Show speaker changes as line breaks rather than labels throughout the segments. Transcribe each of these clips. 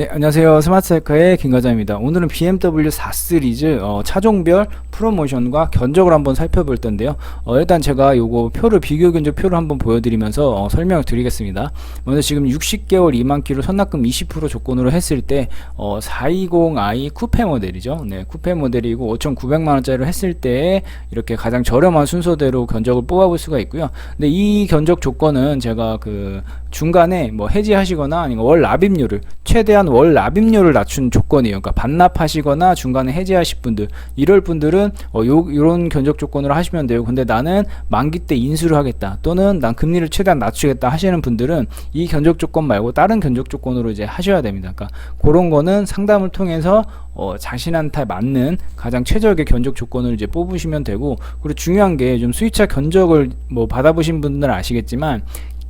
네, 안녕하세요. 스마트셀카의 김과장입니다. 오늘은 BMW 4 시리즈 어, 차종별 프로모션과 견적을 한번 살펴볼 텐데요. 어, 일단 제가 요거 표를 비교 견적 표를 한번 보여드리면서 어, 설명을 드리겠습니다. 먼저 지금 60개월 2만 킬로 선납금 20% 조건으로 했을 때 어, 420i 쿠페 모델이죠. 네, 쿠페 모델이고 5,900만 원짜리로 했을 때 이렇게 가장 저렴한 순서대로 견적을 뽑아볼 수가 있고요. 근데 이 견적 조건은 제가 그 중간에 뭐 해지하시거나 아니면 월 납입률을 최대한 월 납입률을 낮춘 조건이에요. 그러니까 반납하시거나 중간에 해지하실 분들 이럴 분들은 어, 요 요런 견적 조건으로 하시면 돼요. 근데 나는 만기 때 인수를 하겠다 또는 난 금리를 최대한 낮추겠다 하시는 분들은 이 견적 조건 말고 다른 견적 조건으로 이제 하셔야 됩니다. 그러니까 그런 거는 상담을 통해서 어, 자신한테 맞는 가장 최적의 견적 조건을 이제 뽑으시면 되고 그리고 중요한 게 좀 수입차 견적을 뭐 받아보신 분들은 아시겠지만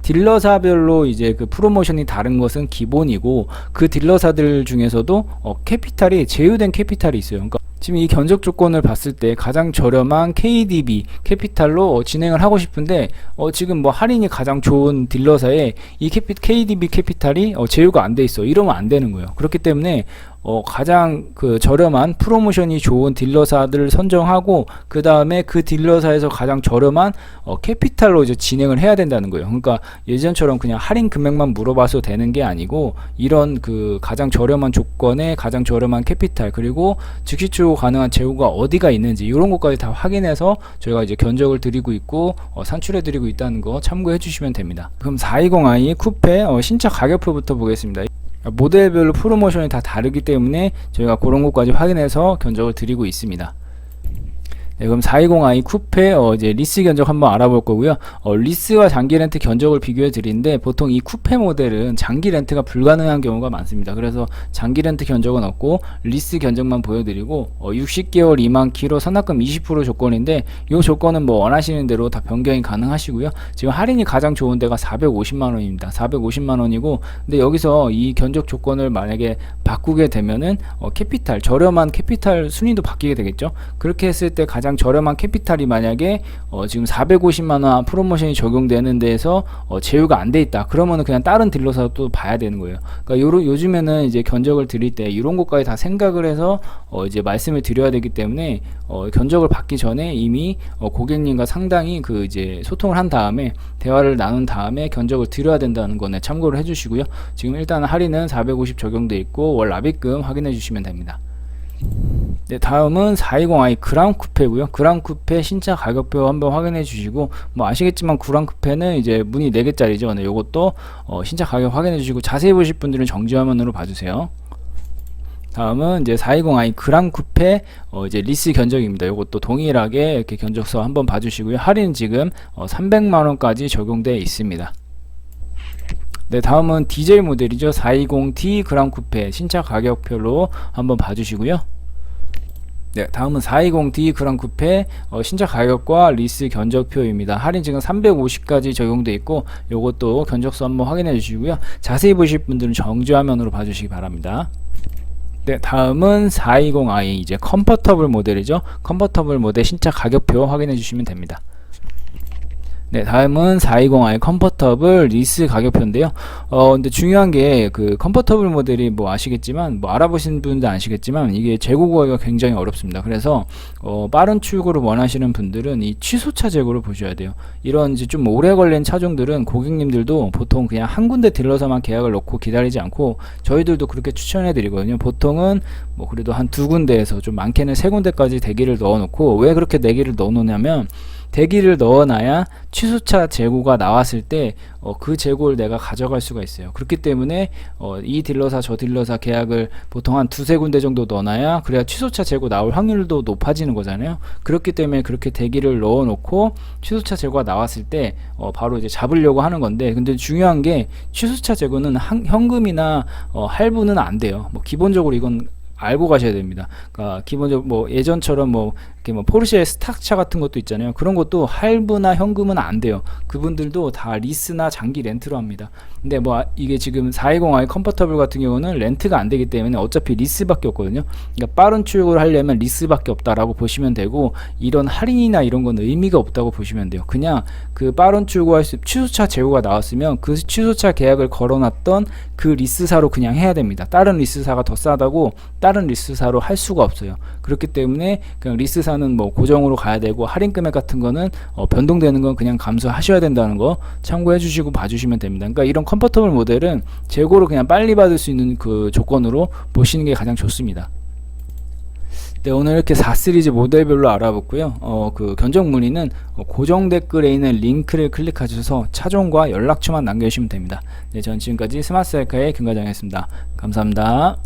딜러사별로 이제 그 프로모션이 다른 것은 기본이고 그 딜러사들 중에서도 어, 캐피탈이 제휴된 캐피탈이 있어요. 그러니까 지금 이 견적 조건을 봤을 때 가장 저렴한 KDB 캐피탈로 어, 진행을 하고 싶은데 어, 지금 뭐 할인이 가장 좋은 딜러사에 이 캐피, KDB 캐피탈이 어, 제휴가 안 돼 있어. 이러면 안 되는 거예요. 그렇기 때문에 어, 가장 그 저렴한 프로모션이 좋은 딜러사들을 선정하고 그 다음에 그 딜러사에서 가장 저렴한 어, 캐피탈로 이제 진행을 해야 된다는 거예요. 그러니까 예전처럼 그냥 할인 금액만 물어봐서 되는 게 아니고 이런 그 가장 저렴한 조건에 가장 저렴한 캐피탈 그리고 즉시 추후 가능한 재고가 어디가 있는지 이런 것까지 다 확인해서 저희가 이제 견적을 드리고 있고 어, 산출해 드리고 있다는 거 참고해 주시면 됩니다. 그럼 420i 쿠페 어, 신차 가격표부터 보겠습니다. 모델별로 프로모션이 다 다르기 때문에 저희가 그런 것까지 확인해서 견적을 드리고 있습니다. 네, 그럼 420i 쿠페 어, 이제 리스 견적 한번 알아볼 거고요. 어, 리스와 장기 렌트 견적을 비교해 드리는데 보통 이 쿠페 모델은 장기 렌트가 불가능한 경우가 많습니다. 그래서 장기 렌트 견적은 없고 리스 견적만 보여드리고 어, 60개월 2만 킬로 선납금 20% 조건인데 이 조건은 뭐 원하시는 대로 다 변경이 가능하시고요. 지금 할인이 가장 좋은 데가 450만 원입니다. 450만 원이고 근데 여기서 이 견적 조건을 만약에 바꾸게 되면은 어, 캐피탈 저렴한 캐피탈 순위도 바뀌게 되겠죠. 그렇게 했을 때 가장 저렴한 캐피탈이 만약에 어, 지금 450만 원 프로모션이 적용되는 데에서 어, 제휴가 안 돼 있다. 그러면은 그냥 다른 딜러사 또 봐야 되는 거예요. 그러니까 요러, 요즘에는 이제 견적을 드릴 때 이런 것까지 다 생각을 해서 어, 이제 말씀을 드려야 되기 때문에 어, 견적을 받기 전에 이미 어, 고객님과 상당히 그 이제 소통을 한 다음에 대화를 나눈 다음에 견적을 드려야 된다는 거네 참고를 해주시고요. 지금 일단 할인은 450 적용돼 있고 월 납입금 확인해 주시면 됩니다. 네, 다음은 420i 그랑 쿠페고요. 그랑 쿠페 신차 가격표 한번 확인해 주시고 뭐 아시겠지만 그랑 쿠페는 이제 문이 4개짜리죠. 네, 요것도 어, 신차 가격 확인해 주시고 자세히 보실 분들은 정지 화면으로 봐 주세요. 다음은 이제 420i 그랑 쿠페 어 이제 리스 견적입니다. 이것도 동일하게 이렇게 견적서 한번 봐주시고요. 할인 지금 어 300만 원까지 적용되어 있습니다. 네, 다음은 디젤 모델이죠. 420T 그랑 쿠페 신차 가격표로 한번 봐주시고요. 네, 다음은 420D 그랑 쿠페 어, 신차 가격과 리스 견적표입니다. 할인 지금 350까지 적용돼 있고 요것도 견적서 한번 확인해 주시고요. 자세히 보실 분들은 정지 화면으로 봐주시기 바랍니다. 네, 다음은 420i 이제 컴포터블 모델이죠. 컴포터블 모델 신차 가격표 확인해 주시면 됩니다. 네, 다음은 420i 컴포터블 리스 가격표인데요. 어, 근데 중요한 게 그 컴포터블 모델이 뭐 아시겠지만 뭐 알아보신 분도 아시겠지만 이게 재고 구하기가 굉장히 어렵습니다. 그래서 어, 빠른 출고를 원하시는 분들은 이 취소차 재고를 보셔야 돼요. 이런 이제 좀 오래 걸린 차종들은 고객님들도 보통 그냥 한 군데 딜러서만 계약을 넣고 기다리지 않고 저희들도 그렇게 추천해 드리거든요. 보통은 뭐 그래도 한 두 군데에서 좀 많게는 세 군데까지 대기를 넣어 놓고 왜 그렇게 대기를 넣어 놓냐면 대기를 넣어놔야 취소차 재고가 나왔을 때 어, 그 재고를 내가 가져갈 수가 있어요. 그렇기 때문에 어, 이 딜러사 저 딜러사 계약을 보통 한 두세 군데 정도 넣어놔야 그래야 취소차 재고 나올 확률도 높아지는 거잖아요. 그렇기 때문에 그렇게 대기를 넣어놓고 취소차 재고가 나왔을 때 어, 바로 이제 잡으려고 하는 건데 근데 중요한 게 취소차 재고는 한, 현금이나 어, 할부는 안 돼요. 뭐 기본적으로 이건 알고 가셔야 됩니다. 그러니까 기본적으로 뭐 예전처럼 뭐 뭐 포르쉐 스탁차 같은 것도 있잖아요. 그런 것도 할부나 현금은 안 돼요. 그분들도 다 리스나 장기 렌트로 합니다. 근데 뭐 아- 이게 지금 420i 컴포터블 같은 경우는 렌트가 안 되기 때문에 어차피 리스밖에 없거든요. 그러니까 빠른 출고를 하려면 리스밖에 없다라고 보시면 되고 이런 할인이나 이런 건 의미가 없다고 보시면 돼요. 그냥 그 빠른 출고할 수 취소차 재고가 나왔으면 그 취소차 계약을 걸어놨던 그 리스사로 그냥 해야 됩니다. 다른 리스사가 더 싸다고 다른 리스사로 할 수가 없어요. 그렇기 때문에 그냥 리스사는 뭐 고정으로 가야 되고 할인 금액 같은 거는 어, 변동되는 건 그냥 감수하셔야 된다는 거 참고해 주시고 봐주시면 됩니다. 그러니까 이런 컴포터블 모델은 재고를 그냥 빨리 받을 수 있는 그 조건으로 보시는 게 가장 좋습니다. 네, 오늘 이렇게 4 시리즈 모델별로 알아봤고요. 어, 그 견적 문의는 어, 고정 댓글에 있는 링크를 클릭하셔서 차종과 연락처만 남겨주시면 됩니다. 네, 전 지금까지 스마트 셀카의 김과장이었습니다. 감사합니다.